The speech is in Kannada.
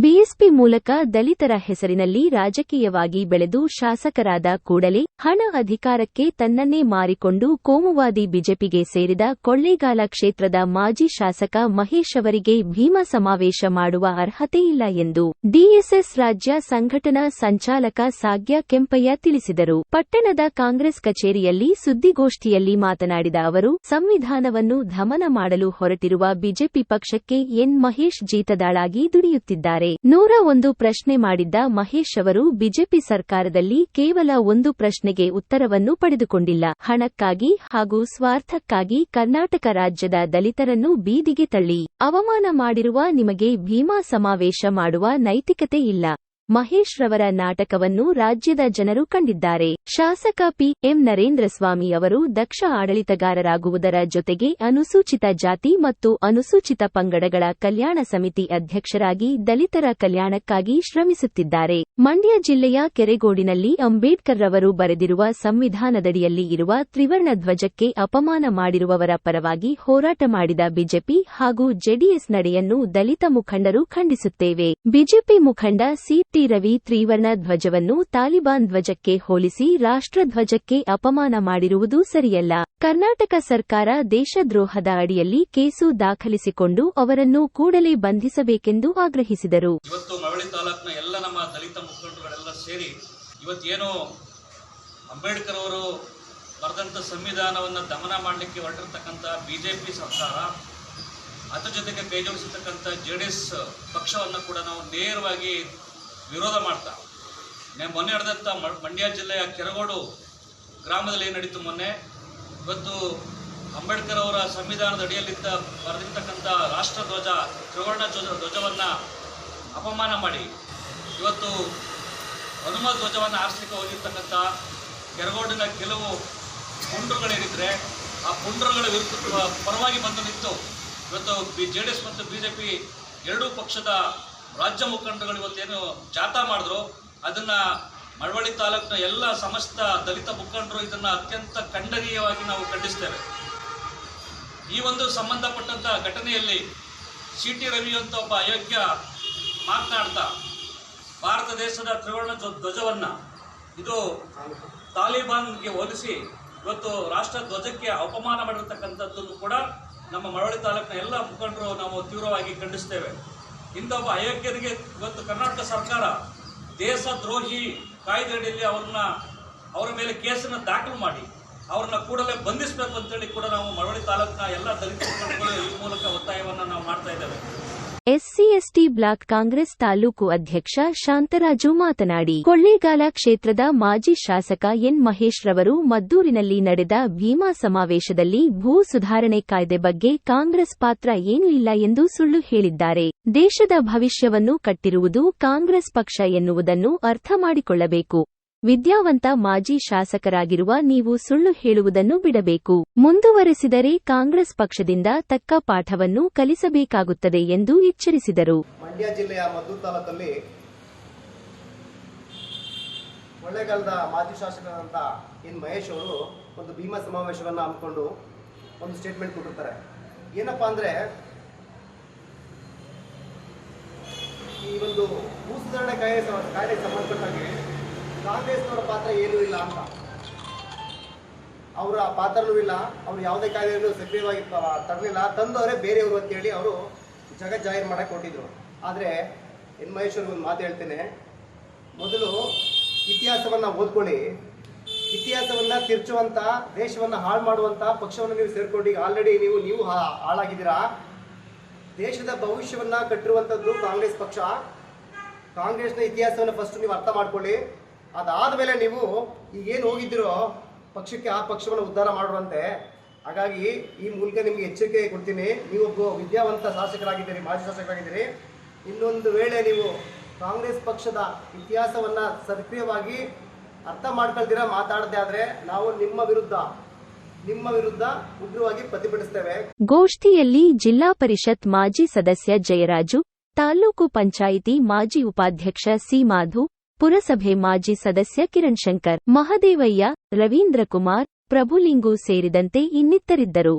ಬಿಎಸ್ಪಿ ಮೂಲಕ ದಲಿತರ ಹೆಸರಿನಲ್ಲಿ ರಾಜಕೀಯವಾಗಿ ಬೆಳೆದು ಶಾಸಕರಾದ ಕೂಡಲೇ ಹಣ ಅಧಿಕಾರಕ್ಕೆ ತನ್ನನ್ನೇ ಮಾರಿಕೊಂಡು ಕೋಮುವಾದಿ ಬಿಜೆಪಿಗೆ ಸೇರಿದ ಕೊಳ್ಳೇಗಾಲ ಕ್ಷೇತ್ರದ ಮಾಜಿ ಶಾಸಕ ಮಹೇಶ್ ಅವರಿಗೆ ಭೀಮ ಸಮಾವೇಶ ಮಾಡುವ ಅರ್ಹತೆ ಇಲ್ಲ ಎಂದು ಡಿಎಸ್ಎಸ್ ರಾಜ್ಯ ಸಂಘಟನಾ ಸಂಚಾಲಕ ಸಾಗ್ಯ ಕೆಂಪಯ್ಯ ತಿಳಿಸಿದರು. ಪಟ್ಟಣದ ಕಾಂಗ್ರೆಸ್ ಕಚೇರಿಯಲ್ಲಿ ಸುದ್ದಿಗೋಷ್ಠಿಯಲ್ಲಿ ಮಾತನಾಡಿದ ಅವರು, ಸಂವಿಧಾನವನ್ನು ಧಮನ ಮಾಡಲು ಹೊರಟಿರುವ ಬಿಜೆಪಿ ಪಕ್ಷಕ್ಕೆ ಎನ್ ಮಹೇಶ್ ಜೀತದಾಳಾಗಿ ದುಡಿಯುತ್ತಿದ್ದಾರೆ. ನೂರ ಒಂದು ಪ್ರಶ್ನೆ ಮಾಡಿದ್ದ ಮಹೇಶ್ ಅವರು ಬಿಜೆಪಿ ಸರ್ಕಾರದಲ್ಲಿ ಕೇವಲ ಒಂದು ಪ್ರಶ್ನೆಗೆ ಉತ್ತರವನ್ನು ಪಡೆದುಕೊಂಡಿಲ್ಲ. ಹಣಕ್ಕಾಗಿ ಹಾಗೂ ಸ್ವಾರ್ಥಕ್ಕಾಗಿ ಕರ್ನಾಟಕ ರಾಜ್ಯದ ದಲಿತರನ್ನು ಬೀದಿಗೆ ತಳ್ಳಿ. ಅವಮಾನ ಮಾಡಿರುವ ನಿಮಗೆ ಭೀಮಾ ಸಮಾವೇಶ ಮಾಡುವ ನೈತಿಕತೆ ಇಲ್ಲ. ಮಹೇಶ್ ರವರ ನಾಟಕವನ್ನು ರಾಜ್ಯದ ಜನರು ಕಂಡಿದ್ದಾರೆ. ಶಾಸಕ ಪಿಎಂ ನರೇಂದ್ರ ಸ್ವಾಮಿ ಅವರು ದಕ್ಷ ಆಡಳಿತಗಾರರಾಗುವುದರ ಜೊತೆಗೆ ಅನುಸೂಚಿತ ಜಾತಿ ಮತ್ತು ಅನುಸೂಚಿತ ಪಂಗಡಗಳ ಕಲ್ಯಾಣ ಸಮಿತಿ ಅಧ್ಯಕ್ಷರಾಗಿ ದಲಿತರ ಕಲ್ಯಾಣಕ್ಕಾಗಿ ಶ್ರಮಿಸುತ್ತಿದ್ದಾರೆ. ಮಂಡ್ಯ ಜಿಲ್ಲೆಯ ಕೆರೆಗೋಡಿನಲ್ಲಿ ಅಂಬೇಡ್ಕರ್ ರವರು ಬರೆದಿರುವ ಸಂವಿಧಾನದಡಿಯಲ್ಲಿ ಇರುವ ತ್ರಿವರ್ಣ ಧ್ವಜಕ್ಕೆ ಅಪಮಾನ ಮಾಡಿರುವವರ ಪರವಾಗಿ ಹೋರಾಟ ಮಾಡಿದ ಬಿಜೆಪಿ ಹಾಗೂ ಜೆಡಿಎಸ್ ನಡೆಯನ್ನು ದಲಿತ ಮುಖಂಡರು ಖಂಡಿಸುತ್ತೇವೆ. ಬಿಜೆಪಿ ಮುಖಂಡ ಸಿ. ಟಿ ರವಿ ತ್ರಿವರ್ಣ ಧ್ವಜವನ್ನು ತಾಲಿಬಾನ್ ಧ್ವಜಕ್ಕೆ ಹೋಲಿಸಿ ರಾಷ್ಟ್ರಧ್ವಜಕ್ಕೆ ಅಪಮಾನ ಮಾಡಿರುವುದು ಸರಿಯಲ್ಲ. ಕರ್ನಾಟಕ ಸರ್ಕಾರ ದೇಶದ್ರೋಹದ ಅಡಿಯಲ್ಲಿ ಕೇಸು ದಾಖಲಿಸಿಕೊಂಡು ಅವರನ್ನು ಕೂಡಲೇ ಬಂಧಿಸಬೇಕೆಂದು ಆಗ್ರಹಿಸಿದರು. ಇವತ್ತು ಮಳವಳ್ಳಿ ತಾಲೂಕಿನ ಎಲ್ಲ ನಮ್ಮ ದಲಿತ ಮುಖಂಡರುಗಳೆಲ್ಲ ಸೇರಿ ಇವತ್ತೇನು ಅಂಬೇಡ್ಕರ್ ಅವರು ಬರೆದಂಥ ಸಂವಿಧಾನವನ್ನು ದಮನ ಮಾಡಲಿಕ್ಕೆ ಹೊರಟಿರ್ತಕ್ಕಂಥ ಬಿಜೆಪಿ ಸರ್ಕಾರ, ಅದ್ರ ಜೊತೆಗೆ ಕೈ ಜೋಡಿಸಿರ್ತಕ್ಕಂಥ ಜೆ ಡಿ ಎಸ್ ಪಕ್ಷವನ್ನು ಕೂಡ ನಾವು ನೇರವಾಗಿ ವಿರೋಧ ಮಾಡ್ತಾ. ಮೊನ್ನೆ ನಡೆದಂಥ ಮಂಡ್ಯ ಜಿಲ್ಲೆಯ ಕೆರಗೋಡು ಗ್ರಾಮದಲ್ಲಿ ಏನು ನಡೀತು ಮೊನ್ನೆ? ಇವತ್ತು ಅಂಬೇಡ್ಕರ್ ಅವರ ಸಂವಿಧಾನದ ಅಡಿಯಲ್ಲಿದ್ದ ಬರೆದಿರ್ತಕ್ಕಂಥ ರಾಷ್ಟ್ರಧ್ವಜ, ತ್ರಿವರ್ಣ ಧ್ವಜ, ಧ್ವಜವನ್ನು ಅಪಮಾನ ಮಾಡಿ, ಇವತ್ತು ಹನುಮ ಧ್ವಜವನ್ನು ಆರಿಸಲಿಕ್ಕೆ ಹೋಗಿರ್ತಕ್ಕಂಥ ಕೆರಗೋಡಿನ ಕೆಲವು ಪುಂಡ್ರುಗಳೇನಿದ್ರೆ, ಆ ಪುಂಡ್ರುಗಳ ವಿರುದ್ಧ ಪರವಾಗಿ ಬಂದು ನಿಂತು, ಇವತ್ತು ಬಿ ಜೆ ಡಿ ಎಸ್ ಮತ್ತು ಬಿ ಜೆ ಪಿ ಎರಡೂ ಪಕ್ಷದ ರಾಜ್ಯ ಮುಖಂಡರುಗಳು ಇವತ್ತೇನು ಜಾಥಾ ಮಾಡಿದ್ರು, ಅದನ್ನು ಮಳವಳ್ಳಿ ತಾಲೂಕಿನ ಎಲ್ಲ ಸಮಸ್ತ ದಲಿತ ಮುಖಂಡರು ಇದನ್ನು ಅತ್ಯಂತ ಖಂಡನೀಯವಾಗಿ ನಾವು ಖಂಡಿಸ್ತೇವೆ. ಈ ಒಂದು ಸಂಬಂಧಪಟ್ಟಂಥ ಘಟನೆಯಲ್ಲಿ ಸಿ ಟಿ ರವಿ ಅಂತ ಒಬ್ಬ ಅಯೋಗ್ಯ ಮಾತನಾಡ್ತಾ, ಭಾರತ ದೇಶದ ತ್ರಿವರ್ಣ ಧ್ವಜವನ್ನು ಧ್ವಜವನ್ನ ಇದು ತಾಲಿಬಾನ್ಗೆ ಹೋಲಿಸಿ ಇವತ್ತು ರಾಷ್ಟ್ರ ಧ್ವಜಕ್ಕೆ ಅಪಮಾನ ಮಾಡಿರ್ತಕ್ಕಂಥದ್ದನ್ನು ಕೂಡ ನಮ್ಮ ಮಳವಳ್ಳಿ ತಾಲೂಕಿನ ಎಲ್ಲ ಮುಖಂಡರು ನಾವು ತೀವ್ರವಾಗಿ ಖಂಡಿಸ್ತೇವೆ. ಇಂಥ ಅಯೋಗ್ಯರಿಗೆ ಇವತ್ತು ಕರ್ನಾಟಕ ಸರ್ಕಾರ ದೇಶದ್ರೋಹಿ ಕಾಯ್ದೆಯಡಿಯಲ್ಲಿ ಅವ್ರನ್ನ ಅವರ ಮೇಲೆ ಕೇಸನ್ನು ದಾಖಲು ಮಾಡಿ, ಅವ್ರನ್ನ ಕೂಡಲೇ ಬಂಧಿಸಬೇಕು ಅಂತೇಳಿ ಕೂಡ ನಾವು ಮಳವಳ್ಳಿ ತಾಲೂಕಿನ ಎಲ್ಲ ದಲಿತ ಈ ಮೂಲಕ ಒತ್ತಾಯವನ್ನು ನಾವು ಮಾಡ್ತಾ ಇದ್ದೇವೆ. ಎಸ್ಸಿಎಸ್ಟಿ ಬ್ಲಾಕ್ ಕಾಂಗ್ರೆಸ್ ತಾಲೂಕು ಅಧ್ಯಕ್ಷ ಶಾಂತರಾಜು ಮಾತನಾಡಿ, ಕೊಳ್ಳೇಗಾಲ ಕ್ಷೇತ್ರದ ಮಾಜಿ ಶಾಸಕ ಎನ್ ಮಹೇಶ್ ರವರು ಮದ್ದೂರಿನಲ್ಲಿ ನಡೆದ ಭೀಮಾ ಸಮಾವೇಶದಲ್ಲಿ ಭೂ ಸುಧಾರಣೆ ಕಾಯ್ದೆ ಬಗ್ಗೆ ಕಾಂಗ್ರೆಸ್ ಪಾತ್ರ ಏನೂ ಇಲ್ಲ ಎಂದು ಸುಳ್ಳು ಹೇಳಿದ್ದಾರೆ. ದೇಶದ ಭವಿಷ್ಯವನ್ನು ಕಟ್ಟಿರುವುದು ಕಾಂಗ್ರೆಸ್ ಪಕ್ಷ ಎನ್ನುವುದನ್ನು ಅರ್ಥ ಮಾಡಿಕೊಳ್ಳಬೇಕು. ವಿದ್ಯಾವಂತ ಮಾಜಿ ಶಾಸಕರಾಗಿರುವ ನೀವು ಸುಳ್ಳು ಹೇಳುವುದನ್ನು ಬಿಡಬೇಕು. ಮುಂದುವರೆಸಿದರೆ ಕಾಂಗ್ರೆಸ್ ಪಕ್ಷದಿಂದ ತಕ್ಕ ಪಾಠವನ್ನು ಕಲಿಸಬೇಕಾಗುತ್ತದೆ ಎಂದು ಎಚ್ಚರಿಸಿದರು. ಮಂಡ್ಯ ಜಿಲ್ಲೆಯ ಮದ್ದೂರು ತಾಲೂಕಲ್ಲಿ ಕೊಳ್ಳೇಗಾಲದ ಮಾಜಿ ಶಾಸಕರಾದಂಥ ಎನ್ ಮಹೇಶ್ ಅವರು ಒಂದು ಭೀಮಾ ಸಮಾವೇಶವನ್ನು ಹಮ್ಮಿಕೊಂಡು ಒಂದು ಸ್ಟೇಟ್ಮೆಂಟ್ ಕೊಟ್ಟಿರ್ತಾರೆ. ಏನಪ್ಪಾ ಅಂದ್ರೆ, ಈ ಒಂದು ಭೂ ಸುಧಾರಣೆ ಕಾಯ್ದೆ ಕಾಯ್ದೆಗೆ ಸಂಬಂಧಪಟ್ಟಾಗೆ ಕಾಂಗ್ರೆಸ್ನವರ ಪಾತ್ರ ಏನೂ ಇಲ್ಲ ಅಂತ. ಅವರ ಪಾತ್ರನೂ ಇಲ್ಲ, ಅವ್ರು ಯಾವುದೇ ಕಾಯ್ದೆಯನ್ನು ಸಕ್ರಿಯವಾಗಿ ತರಲಿಲ್ಲ. ತಂದವರೇ ಬೇರೆಯವರು ಅಂತೇಳಿ ಅವರು ಜಗ ಜಾಹೀರು ಮಾಡಕ್ಕೆ ಕೊಟ್ಟಿದ್ರು ಆದರೆ ಎನ್ ಮಹೇಶ್ವರ್ಗೆ ಒಂದು ಮಾತು ಹೇಳ್ತೇನೆ. ಮೊದಲು ಇತಿಹಾಸವನ್ನು ಓದ್ಕೊಳ್ಳಿ. ಇತಿಹಾಸವನ್ನು ತಿರ್ಚುವಂಥ ದೇಶವನ್ನು ಹಾಳು ಮಾಡುವಂಥ ಪಕ್ಷವನ್ನು ನೀವು ಸೇರ್ಕೊಂಡು ಆಲ್ರೆಡಿ ನೀವು ನೀವು ಹಾಳಾಗಿದ್ದೀರಾ? ದೇಶದ ಭವಿಷ್ಯವನ್ನು ಕಟ್ಟಿರುವಂಥದ್ದು ಕಾಂಗ್ರೆಸ್ ಪಕ್ಷ. ಕಾಂಗ್ರೆಸ್ನ ಇತಿಹಾಸವನ್ನು ಫಸ್ಟ್ ನೀವು ಅರ್ಥ ಮಾಡ್ಕೊಳ್ಳಿ. ಅದಾದ ಮೇಲೆ ನೀವು ಈಗೇನು ಹೋಗಿದ್ದೀರೋ ಪಕ್ಷಕ್ಕೆ ಆ ಪಕ್ಷವನ್ನು ಉದ್ಧಾರ ಮಾಡುವಂತೆ, ಹಾಗಾಗಿ ಈ ಮೂಲಕ ನಿಮಗೆ ಎಚ್ಚರಿಕೆ ಕೊಡ್ತೀನಿ. ನೀವೊಬ್ಬ ವಿದ್ಯಾವಂತ ಶಾಸಕರಾಗಿದ್ದೀರಿ, ಮಾಜಿ ಶಾಸಕರಾಗಿದ್ದೀರಿ. ಇನ್ನೊಂದು ವೇಳೆ ನೀವು ಕಾಂಗ್ರೆಸ್ ಪಕ್ಷದ ಇತಿಹಾಸವನ್ನು ಸಕ್ರಿಯವಾಗಿ ಅರ್ಥ ಮಾಡ್ಕೊಳ್ದಿರ ಮಾತಾಡದೆ ಆದರೆ ನಾವು ನಿಮ್ಮ ವಿರುದ್ಧ ನಿಮ್ಮ ವಿರುದ್ಧ ಉಗ್ರವಾಗಿ ಪ್ರತಿಭಟಿಸ್ತೇವೆ. ಗೋಷ್ಠಿಯಲ್ಲಿ ಜಿಲ್ಲಾ ಪರಿಷತ್ ಮಾಜಿ ಸದಸ್ಯ ಜಯರಾಜು, ತಾಲೂಕು ಪಂಚಾಯಿತಿ ಮಾಜಿ ಉಪಾಧ್ಯಕ್ಷ ಸಿ ಮಾಧು ಪುರಸಭೆ ಮಾಜಿ ಸದಸ್ಯ ಕಿರಣ್ ಶಂಕರ್ ಮಹದೇವಯ್ಯ ರವೀಂದ್ರ ಕುಮಾರ್ ಪ್ರಭುಲಿಂಗು ಸೇರಿದಂತೆ ಇನ್ನಿತರಿದ್ದರು